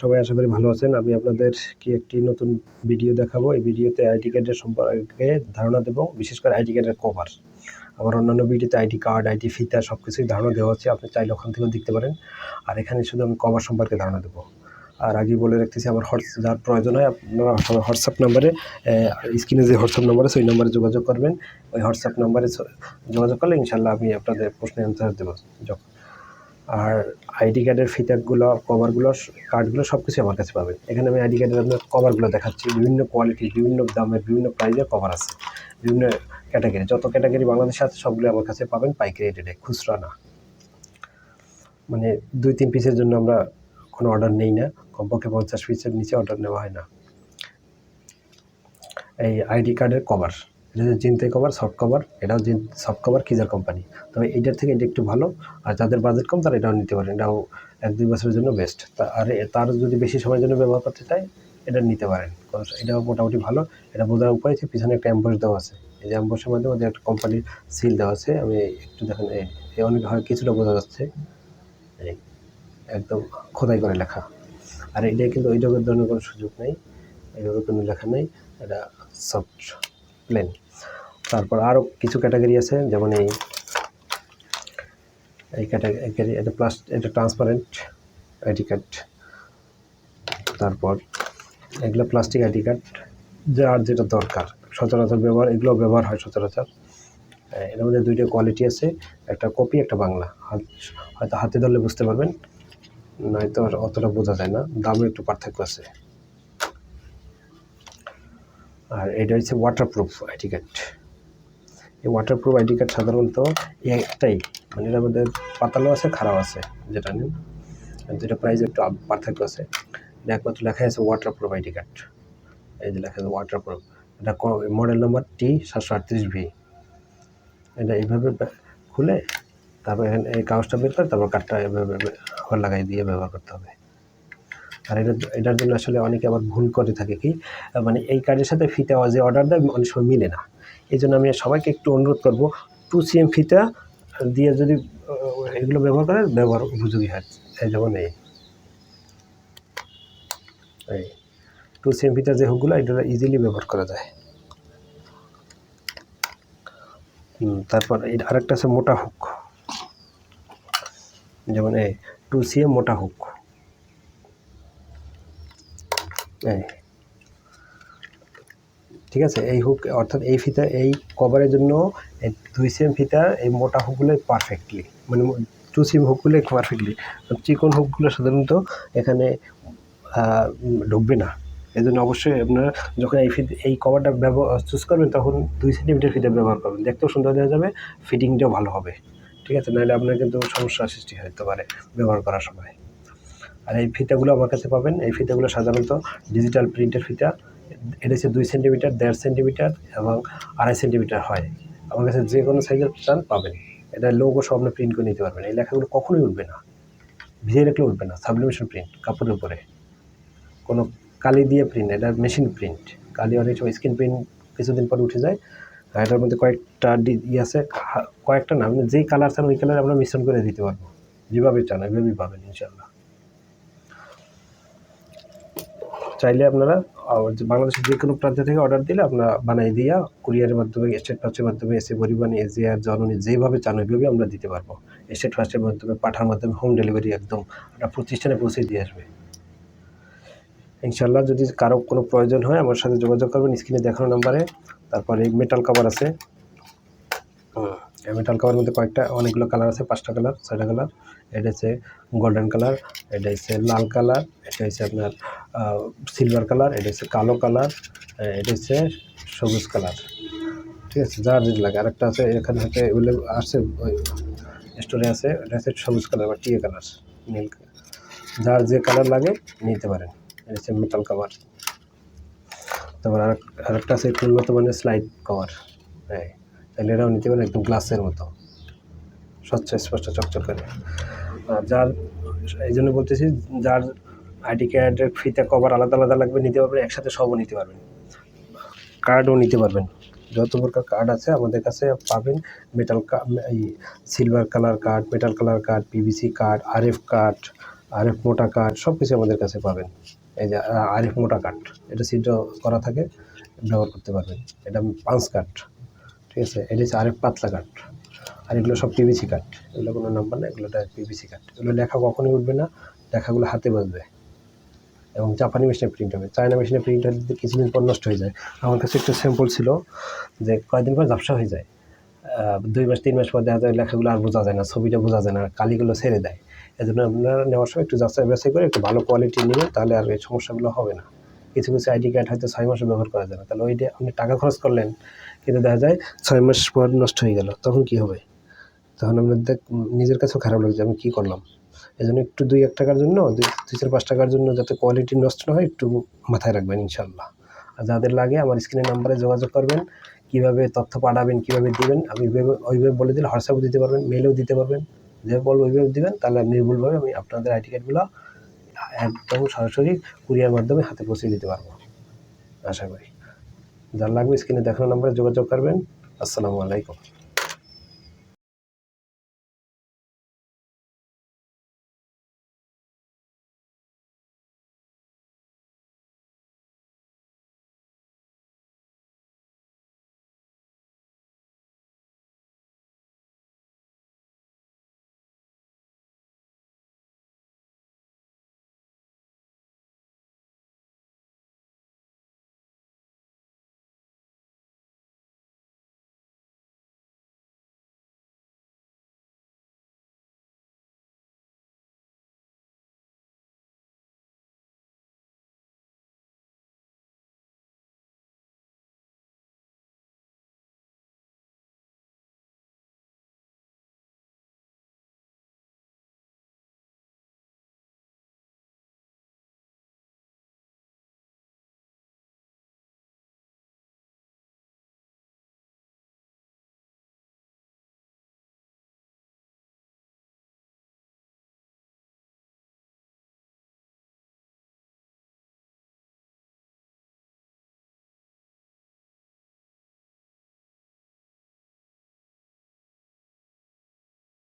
সবাই আশা করি ভালো আছেন। আমি আপনাদের কি একটি নতুন ভিডিও দেখাবো? এই ভিডিওতে আইডি কার্ডের সম্পর্কে ধারণা দেবো, বিশেষ করে আইডি কার্ডের কভার আবার অন্যান্য ভিডিওতে আইডি কার্ড আইডি ফিতা সব কিছুই ধারণা দেওয়া হচ্ছে, আপনি চাইলে ওখান থেকেও দেখতে পারেন। আর এখানে শুধু আমি কভার সম্পর্কে ধারণা দেবো। আর আগে বলে রাখতেছি, আমার হোয়াটস, যার প্রয়োজন হয় আপনারা সবাই হোয়াটসঅ্যাপ নাম্বারে স্ক্রিনে যে হোয়াটসঅ্যাপ নাম্বার আছে, ওই নাম্বারে যোগাযোগ করবেন। ওই হোয়াটসঅ্যাপ নাম্বারে যোগাযোগ করলে ইনশাল্লাহ আমি আপনাদের প্রশ্নের অ্যান্সার দেবো। আর আইডি কার্ডের ফিতাগুলো কভারগুলো, কার্ডগুলো সব কিছু আমার কাছে পাবেন। এখানে আমি আইডি কার্ডের আপনার কভারগুলো দেখাচ্ছি। বিভিন্ন কোয়ালিটির বিভিন্ন দামের, বিভিন্ন প্রাইজের কভার আছে। বিভিন্ন ক্যাটাগরি, যত ক্যাটাগরি বাংলাদেশে আছে, সবগুলো আমার কাছে পাবেন পাইকারি রেটে, খুচরা না। মানে দুই তিন পিসের জন্য আমরা কোনো অর্ডার নেই না। কমপক্ষে পঞ্চাশ পিসের নিচে অর্ডার নেওয়া হয় না। এই আইডি কার্ডের কভার এটা হচ্ছে জিনতে কভার সফট কভার এটাও জিন সফট কভার কিজার কোম্পানি তবে এইটার থেকে এটা একটু ভালো, আর যাদের বাজেট কম তারা এটাও নিতে পারেন। এটাও এক দুই বছরের জন্য বেস্ট আর তার যদি বেশি সময়ের জন্য ব্যবহার করতে চায়, এটা নিতে পারেন। এটাও মোটামুটি ভালো। এটা বোঝার উপায় আছে পিছনে একটা অ্যাম্বোস দেওয়া আছে। এই যে অ্যাম্বসের মাধ্যমে ওদের একটা কোম্পানির সিল দেওয়া আছে। আমি একটু দেখেন অনেক হয়, কিছুটা বোঝা যাচ্ছে। এই একদম খোদাই করে লেখা। আর এটা কিন্তু ওই জগের ধরনের কোনো সুযোগ নেই এইভাবে কোনো লেখা নেই, এটা সফট প্লেন তারপর আরও কিছু ক্যাটাগরি আছে, যেমন এই এই ক্যাটাগরি এটা প্লাস এটা ট্রান্সপারেন্ট আইডি কার্ড তারপর এগুলো প্লাস্টিক আইডি কার্ড যার যেটা দরকার, সচরাচর ব্যবহার এগুলো ব্যবহার হয় সচরাচর। এর মধ্যে দুইটা কোয়ালিটি আছে, একটা কপি একটা বাংলা। হয়তো হাতে ধরলে বুঝতে পারবেন। নয়তো আর অতটা বোঝা যায় না দামে একটু পার্থক্য আছে। আর এটা হচ্ছে ওয়াটারপ্রুফ আইডি কার্ড এই ওয়াটারপ্রুফ আইডি কার্ড সাধারণত একটাই মানে এটার মধ্যে পাতালো আছে খারাপ আছে, যেটা নিন। যেটা প্রাইস একটু পার্থক্য আছে। একমাত্র লেখা আছে ওয়াটারপ্রুফ আইডি কার্ড এই যে লেখা আছে ওয়াটারপ্রুফ এটা মডেল নাম্বার টি সাতশো আটত্রিশ ভি এটা এইভাবে খুলে তারপর এখানে এই কাগজটা বের করে তারপর কাঠটা আবার লাগাই দিয়ে ব্যবহার করতে হবে। আর এটা এটার জন্য আসলে অনেকে আবার ভুল করে থাকে কি মানে এই কাজের সাথে ফিতে যে অর্ডার দেয় অনেক সময় মিলে না। এই জন্য আমি সবাইকে একটু অনুরোধ করব টু সিএম ফিতা দিয়ে যদি এগুলো ব্যবহার করে ব্যবহার উপযোগী হয়। এই যেমন এই। এই। টু সিএম ফিতা যে হুকগুলো, এটা ইজিলি ব্যবহার করা যায়। তারপর আরেকটা আছে মোটা হুক যেমন এই টু সিএম মোটা হুক। ঠিক আছে, এই হুক অর্থাৎ এই ফিতা, এই কভারের জন্য দুই সিএম ফিতা, এই মোটা হুকগুলোই পারফেক্টলি মানে টু সিএম হুকগুলো পারফেক্টলি চিকন হুকগুলো সাধারণত এখানে ঢুকবে না। এই জন্য অবশ্যই আপনারা যখন এই ফিত, এই কভারটা ব্যবহার চুজ করবেন, তখন দুই সেন্টিমিটার ফিতা ব্যবহার করবেন। দেখতেও সুন্দর দেখা যাবে ফিটিংটাও ভালো হবে। ঠিক আছে? নাহলে আপনার কিন্তু সমস্যার সৃষ্টি হতে পারে ব্যবহার করার সময়। আর এই ফিতাগুলো আমার কাছে পাবেন। এই ফিতাগুলো সাধারণত ডিজিটাল প্রিন্টের ফিতা। এটা হচ্ছে দুই সেন্টিমিটার দেড় সেন্টিমিটার এবং আড়াই সেন্টিমিটার হয়। আমার কাছে যে কোনো সাইজের চান পাবেন। এটা লোগো সব আপনি প্রিন্ট করে নিতে পারবেন। এই লেখাগুলো কখনোই উঠবে না। ভিজে রাখলে উঠবে না। সাবলিমেশন প্রিন্ট কাপড়ের উপরে। কোনো কালি দিয়ে প্রিন্ট এটা মেশিন প্রিন্ট কালি অনেক সময় স্ক্রিন প্রিন্ট কিছুদিন পর উঠে যায়। এটার মধ্যে কয়েকটা ডি- আছে কয়েকটা না আপনি যেই কালার চান ওই কালার আমরা মিশ্রণ করে দিতে পারব। যেভাবে চান ওইভাবেই পাবেন ইনশাল্লাহ চাইলে আপনারা বাংলাদেশের যে কোনো প্রান্ত থেকে অর্ডার দিলে আপনারা বানাই দিয়া কুরিয়ারের মাধ্যমে স্টেট ফার্স্টের মাধ্যমে এসে পরিবহন এজিআর জননী যেভাবে চান ওইভাবে আমরা দিতে পারব। স্টেট ফার্স্টের মাধ্যমে পাঠার মাধ্যমে হোম ডেলিভারি একদম একটা প্রতিষ্ঠানে পৌঁছে দিয়ে আসবে। ইনশাল্লাহ যদি কারও কোনো প্রয়োজন হয়, আমার সাথে যোগাযোগ করবেন, স্ক্রিনে দেখানো নাম্বারে তারপরে মেটাল কভার আছে। এই মেটাল কভার মধ্যে কয়েকটা অনেকগুলো কালার আছে পাঁচটা কালার ছয়টা কালার এটা হচ্ছে গোল্ডেন কালার এটা হচ্ছে লাল কালার এটা হচ্ছে আপনার সিলভার কালার এটা হচ্ছে কালো কালার এটা হচ্ছে সবুজ কালার ঠিক আছে যার যেটা লাগে। আরেকটা আছে এখানে হচ্ছে এগুলো আসছে ওই স্টোরে আছে এটা হচ্ছে সবুজ কালার বা টিয়ে কালার নীল কালার। যার যে কালার লাগে নিতে পারেন। এটা হচ্ছে মেটাল কভার তারপর আরেক আরেকটা আছে একটু উন্নত মানের স্লাইড কভার হ্যাঁ তাহলে এটাও নিতে পারেন একদম গ্লাসের মতো। স্বচ্ছ, স্পষ্ট, চকচক করে। আর যার এই জন্য বলতেছি, যার আইডি কার্ডের ফিতে কভার আলাদা আলাদা লাগবে, নিতে পারবেন, একসাথে সবও নিতে পারবেন। কার্ডও নিতে পারবেন। যত প্রকার কার্ড আছে, আমাদের কাছে পাবেন মেটাল এই silver colour card metal colour card PVC card RF card RF মোটা কার্ড সব কিছু আমাদের কাছে পাবেন। এই যে আরএফ মোটা কাঠ। এটা সিদ্ধ করা থাকে, ব্যবহার করতে পারবেন। এটা পাঁচ কার্ড ঠিক আছে? এটা হচ্ছে আরেক পাতলা কাঠ। আর এগুলো সব পিভিসি কার্ড এগুলো কোনো নাম্বার না এগুলো পিভিসি কার্ড এগুলো লেখা কখনোই উঠবে না, লেখাগুলো হাতে বাজবে। এবং জাপানি মেশিনে প্রিন্ট হবে। চায়না মেশিনে প্রিন্ট হলে কিছুদিন পর নষ্ট হয়ে যায়। আমার কাছে একটা স্যাম্পল ছিল যে, কয়েকদিন পর ঝাপসা হয়ে যায়। দুই মাস, তিন মাস পর দেখা যায় লেখাগুলো আর বোঝা যায় না, ছবিটা বোঝা যায় না, কালিগুলো ছেড়ে দেয়। এজন্য আপনারা নেওয়ার সময় একটু যাচাই বাছাই করে একটু ভালো কোয়ালিটি নেবেন তাহলে আর এই সমস্যাগুলো হবে না। কিছু কিছু আইডি কার্ড হয়তো ছয় মাসে ব্যবহার করা না তাহলে ওইটা আপনি টাকা খরচ করলেন, কিন্তু দেখা যায় ছয় মাস পর নষ্ট হয়ে গেল, তখন কি হবে? তখন আপনাদের নিজের কাছেও খারাপ লাগছে আমি কী করলাম। এই জন্য একটু দুই, এক টাকার জন্য, দুই চার, পাঁচ টাকার জন্য যাতে কোয়ালিটি নষ্ট না হয়, একটু মাথায় রাখবেন ইনশাল্লাহ আর যাদের লাগে আমার স্ক্রিনের নাম্বারে যোগাযোগ করবেন, কীভাবে তথ্য পাঠাবেন, কীভাবে দিবেন, আমি ওইভাবে বলে দিলে হোয়াটসঅ্যাপও দিতে পারবেন মেলেও দিতে পারবেন। যে বলব ওইভাবে দেবেন, তাহলে নির্ভুলভাবে আমি আপনাদের আইটি কার্ডগুলো একদম সরাসরি কুরিয়ার মাধ্যমে হাতে পৌঁছে দিতে পারব। আশা করি। যার লাগবে স্ক্রিনে দেখানো নাম্বারে যোগাযোগ করবেন। আসসালামু আলাইকুম।